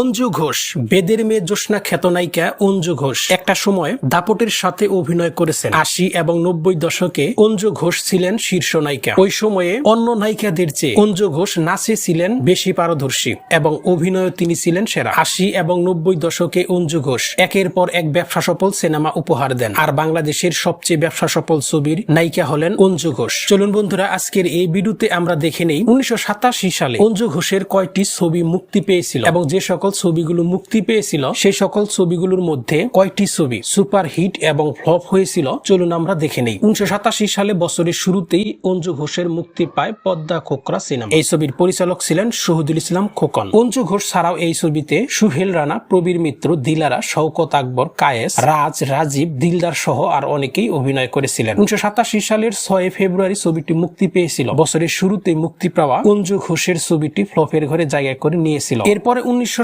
অঞ্জু ঘোষ, বেদের মেয়ে জ্যোৎস্না খ্যাত নায়িকা অঞ্জু ঘোষ। একটা সময় দাপটের সাথে অভিনয় করেছেন। আশি এবং নব্বই দশকে অঞ্জু ঘোষ ছিলেন শীর্ষ নায়িকা। ওই সময়ে অন্য নায়িকাদের চেয়ে অঞ্জু ঘোষ নাচে ছিলেন বেশি পারদর্শী এবং অভিনয়ে তিনি ছিলেন সেরা। আশি এবং নব্বই দশকে অঞ্জু ঘোষ একের পর এক ব্যবসা সফল সিনেমা উপহার দেন। আর বাংলাদেশের সবচেয়ে ব্যবসা সফল ছবির নায়িকা হলেন অঞ্জু ঘোষ। চলুন বন্ধুরা, আজকের এই ভিডিওতে আমরা দেখে নেই, উনিশশো সাতাশি সালে অঞ্জু ঘোষের কয়টি ছবি মুক্তি পেয়েছিল এবং যে সকল ছবিগুলো মুক্তি পেয়েছিল সেই সকল ছবিগুলোর মধ্যে কয়টি ছবি সুপার হিট এবং ফ্লপ হয়েছিল, চলুন আমরা দেখে নেই। উনিশশো সালে বছরের শুরুতেই অঞ্জু ঘোষের মুক্তি পায় পদ্মা খোকরা সিনেমা। এই ছবির পরিচালক ছিলেন শহীদুল ইসলাম খোকন। অঞ্জু ঘোষ ছাড়াও এই ছবিতে সুহেল রানা, প্রবীর মিত্র, দিলারা, শওকত আকবর, কায়েস, রাজ, রাজীব, দিলদার সহ আর অনেকেই অভিনয় করেছিলেন। উনিশশো সাতাশি সালের ছয় ফেব্রুয়ারি ছবিটি মুক্তি পেয়েছিল। বছরের শুরুতে মুক্তি পাওয়া অঞ্জু ঘোষের ছবিটি ফ্লপের ঘরে জায়গা করে নিয়েছিল। এরপরে উনিশশো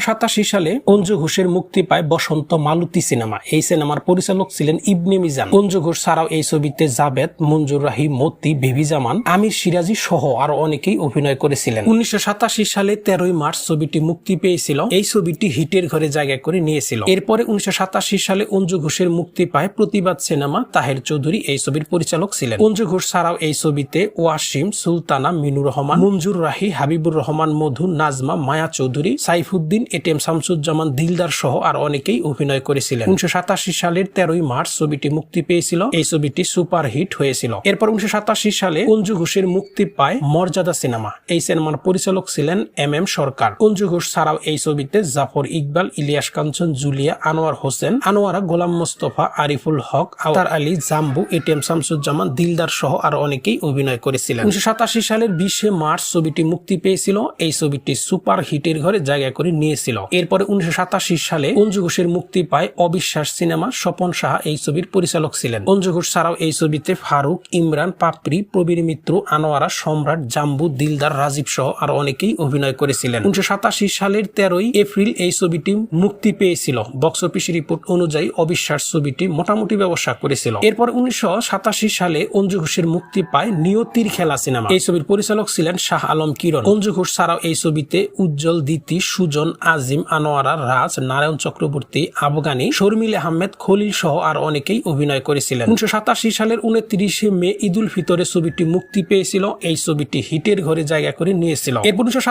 সালে অঞ্জু ঘোষের মুক্তি পায় বসন্ত মালতী সিনেমা। এই সিনেমার পরিচালক ছিলেন ইবনে মিজান। অঞ্জু ঘোষ ছাড়াও এই ছবিতে জাবেদ, মঞ্জুর রাহি মতি বেবি জামান, আমির সিরাজি সহ আরও অনেকেই অভিনয় করেছিলেন। উনিশশো সালে তেরোই মার্চ ছবিটি মুক্তি পেয়েছিল। এই ছবিটি হিটের ঘরে জায়গা করে নিয়েছিল। এরপরে উনিশশো সাতাশি সালে অঞ্জু ঘোষের মুক্তি পায় প্রতিবাদ সিনেমা তাহের চৌধুরী। এই ছবির পরিচালক ছিলেন। অঞ্জু ঘোষ ছাড়াও এই ছবিতে ওয়াসিম, সুলতানা, মিনুর রহমান, মঞ্জুর রাহি, হাবিবুর রহমান, মধু, নাজমা, মায়া চৌধুরী, সাইফুদ্দিন এটিএম শামসুজ্জামান দিলদার সহ আর অনেকেই অভিনয় করেছিলেন। উনিশশো সাতাশি সালের তেরোই মার্চ ছবিটি মুক্তি পেয়েছিল। এই ছবিটি সুপার হিট হয়েছিল। এরপর উনিশশো সাতাশি সালে অঞ্জু ঘোষের মুক্তি পায় মর্যাদা সিনেমা। এই সিনেমার পরিচালক ছিলেন এম এম সরকার। অঞ্জু ঘোষ ছাড়াও এই ছবিতে জাফর ইকবাল, ইলিয়াস কাঞ্চন, জুলিয়া, আনোয়ার হোসেন, আনোয়ারা গোলাম মোস্তফা, আরিফুল হক, আওতার আলী, জাম্বু এটিএম শামসুজ্জামান দিলদার সহ আর অনেকেই অভিনয় করেছিলেন। উনিশশো সাতাশি সালের বিশে মার্চ ছবিটি মুক্তি পেয়েছিল। এই ছবিটি সুপার হিটের ঘরে জায়গা করে নিয়েছিল এরপরে উনিশশো সাতাশি সালে অঞ্জু ঘোষের মুক্তি পায় অবিশ্বাস সিনেমা স্বপন সাহা এই ছবির পরিচালক ছিলেন। অঞ্জু ঘোষ ছাড়াও এই ছবিতে ফারুক, ইমরান, পাপড়ি, প্রবীর মিত্র, আনোয়ারা, সম্রাট, জাম্বু, দিলদার, রাজীব সহ আর অনেকেই অভিনয় করেছিলেন। উনিশশো সালের তেরোই এপ্রিল এই ছবিটি মুক্তি পেয়েছিল। বক্স অফিস রিপোর্ট অনুযায়ী অবিশ্বাস ছবিটি মোটামুটি ব্যবসা করেছিল। এরপর উনিশশো সাতাশি সালে অঞ্জু ঘোষের মুক্তি পায় নিয়তির খেলা সিনেমা। এই ছবির পরিচালক ছিলেন শাহ আলম কিরণ। অঞ্জু ঘোষ ছাড়াও এই ছবিতে উজ্জ্বল দিতি, সুজন আজিম আনোয়ারা, রাজ, নারায়ণ চক্রবর্তী, আফগানি, শর্মিল আহমেদ, খলিল সহ আর অনেকেই অভিনয় করেছিলেন। উনিশশো সালের উনত্রিশে মে ঈদুল ফিতরে ছবিটি মুক্তি পেয়েছিল। এই ছবিটি হিটের ঘরে জায়গা করে নিয়েছিল। এরপর উনিশশো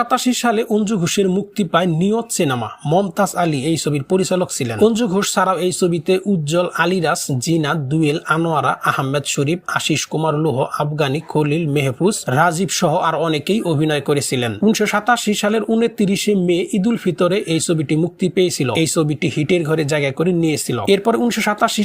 সালে অঞ্জু ঘোষের মুক্তি পায় নিয়ত সিনেমা। মমতাজ আলী এই ছবির পরিচালক ছিলেন। অঞ্জু ঘোষ ছাড়াও এই ছবিতে উজ্জ্বল আলিরাস জিনা, দুয়েল, আনোয়ারা, আহমেদ শরীফ, আশিস কুমার লোহ, আফগানি, খলিল, মেহফুজ, রাজীব সহ আর অনেকেই অভিনয় করেছিলেন। উনিশশো সাতাশি সালের উনত্রিশে মে ঈদুল ফিতরে এই ছবিটি মুক্তি পেয়েছিল। এই ছবিটি হিটের ঘরে জায়গা করে নিয়েছিল এরপর উনিশশো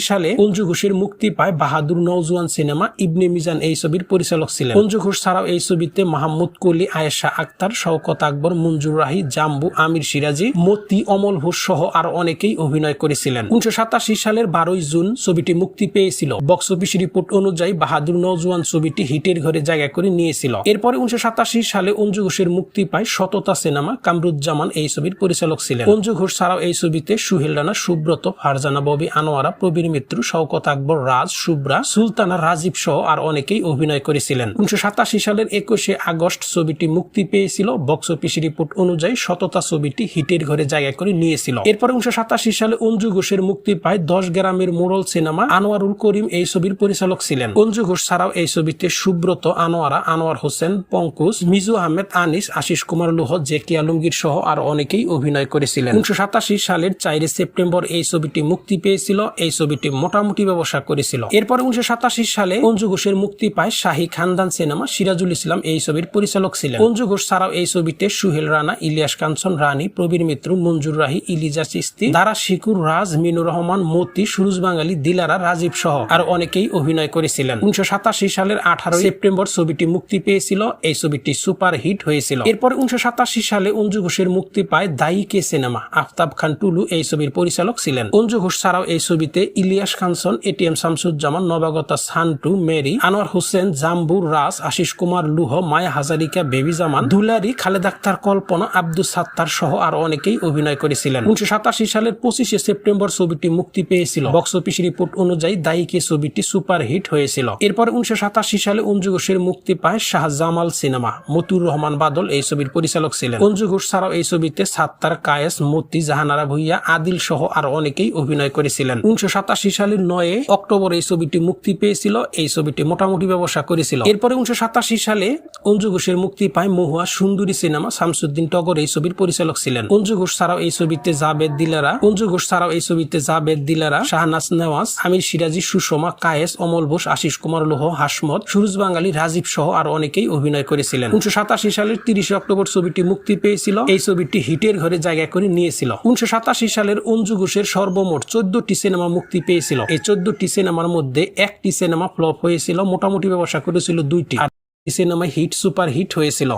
সালে অঞ্জু ঘোষের মুক্তি পায় বাহাদুর নওজুয়ান সিনেমা ইবনে মিজান এই ছবির পরিচালক ছিলেন। অঞ্জু ঘোষ ছাড়াও এই ছবিতে মাহমুদ কলি, আয়েশা আক্তার, শওকত আকবর, মঞ্জুর রাহি, জাম্বু, আমির সিরাজি, মতি, অমল ঘোষ সহ আর অনেকেই অভিনয় করেছিলেন। উনিশশো সাতাশি সালের বারোই জুন ছবিটি মুক্তি পেয়েছিল। বক্স অফিস রিপোর্ট অনুযায়ী বাহাদুর নওজুয়ান ছবিটি হিটের ঘরে জায়গা করে নিয়েছিল এরপরে উনিশশো সাতাশি সালে অঞ্জু ঘোষের মুক্তি পায় সততা সিনেমা কামরুজ্জামান এই ছবির পরিচালক ছিলেন। অঞ্জু ঘোষ ছাড়াও এই ছবিতে সুহেল রানা, সুব্রত, ফারজানা ববি, আনোয়ারা, প্রবীর মিত্র, শওকত আকবর, রাজ শুভ্রা সুলতানা, রাজীব সহ আর অনেকেই অভিনয় করেছিলেন। উনিশশো সালের একুশে আগস্ট ছবিটি মুক্তি পেয়েছিল। বক্স অফিস রিপোর্ট অনুযায়ী সততা ছবিটি হিটের ঘরে জায়গা করে নিয়েছিল। এরপর উনিশশো সাতাশি সালে অঞ্জু ঘোষের মুক্তি পায় দশ গ্রামের মোড়ল সিনেমা আনোয়ারুল করিম এই ছবির পরিচালক ছিলেন। অঞ্জু ঘোষ ছাড়াও এই ছবিতে সুব্রত, আনোয়ারা, আনোয়ার হোসেন, পঙ্কুজ, মিজু আহমেদ, আনিস, আশিস কুমার লোহ, জেকি আলমগীর সহ আর অনেকেই অভিনয় করেছিলেন। উনিশশো সাতাশি সালের চাইরে সেপ্টেম্বর এই ছবিটি মুক্তি পেয়েছিল, এই ছবিটি মোটামুটি ব্যবসা করেছিল। এরপর উনিশশো সালে অঞ্জু ঘোষের মুক্তি পায় শাহী খানদান সিনেমা সিরাজুল ইসলাম, এই ছবির পরিচালক ছিলেন। অঞ্জু ঘোষ ছাড়াও এই ছবিতে সুহেল রানা, ইলিয়াস কাঞ্চন, রানী প্রবীর মিত্র, মঞ্জুর রাহি, ইলিজা চিস্তি, দারা শিকুর, রাজ, মিনুর রহমান, মতি, সুরুজ বাঙালি, দিলারা, রাজীব সহ আর অনেকেই অভিনয় করেছিলেন। উনিশশো সাতাশি সালের আঠারো সেপ্টেম্বর ছবিটি মুক্তি পেয়েছিল, এই ছবিটি সুপার হিট হয়েছিল। এরপর উনিশশো সাতাশি সালে অঞ্জু ঘোষের মুক্তি পায় দায়ী কে সিনেমা আফতাব খান টুলু এই ছবির পরিচালক ছিলেন। অঞ্জু ঘোষ ছাড়াও এই ছবিতে ইলিয়াস খানসন এটিএম শামসুজ্জামান, নবাগতা সান্টু, মেরি, আনোয়ার হোসেন, জাম্বুর রাস আশিস কুমার লুহ, মায়া হাজারিকা, বেবি জামান, দুলারি, খালেদ আক্তার, কল্পনা আব্দুল সাত্তার সহ আর অনেকেই অভিনয় করেছিলেন। উনিশশো সাতাশি সালের পঁচিশে সেপ্টেম্বর ছবিটি মুক্তি পেয়েছিল। বক্স অফিস রিপোর্ট অনুযায়ী দায়ীকে ছবিটি সুপার হিট হয়েছিল। এরপর উনিশশো সাতাশি সালে অঞ্জু ঘোষের মুক্তি পায় শাহজামাল সিনেমা। মতুর রহমান বাদল এই ছবির পরিচালক ছিলেন। অঞ্জু ঘোষ ছাড়াও এই ছবিতে সাত্তার আক্তার কায়েস মতি জাহানারা ভুইয়া, আদিল সহ আরও অনেকেই অভিনয় করেছিলেন। উনিশশো সাতাশি সালের নয় অক্টোবর এই ছবিটি মুক্তি পেয়েছিল, এই ছবিটি মোটামুটি ব্যবসা করেছিল। এরপরে উনিশশো সাতাশি সালে অঞ্জু ঘোষের মুক্তি পায় মহুয়া সুন্দরী সিনেমা, শামসুদ্দিন টগর এই ছবির পরিচালক ছিলেন। অঞ্জু ঘোষ ছাড়াও এই ছবিতে জাবেদ দিলারা, অঞ্জু ঘোষ ছাড়াও এই ছবিতে জাবেদ দিলারা, শাহনাজ নেওয়াজ, আমির সিরাজি, সুষমা, কায়েস, অমল বোস আশিস কুমার লোহ, হাসমত, সুরজ বাঙালি, রাজীব সহ আর অনেকেই অভিনয় করেছিলেন। উনিশশো সাতাশি সালের তিরিশে অক্টোবর ছবিটি মুক্তি পেয়েছিল, এই ছবিটি হিটের ঘরে জায়গা করে নিয়েছিল। উনিশশো সাতাশি সালের অঞ্জু ঘোষের সর্বমোট চোদ্দটি সিনেমা মুক্তি পেয়েছিল। এই চোদ্দটি সিনেমার মধ্যে একটি সিনেমা ফ্লপ হয়েছিল, মোটামুটি ব্যবসা করেছিল দুইটি। সিনেমা হিট সুপার হিট হয়েছিল।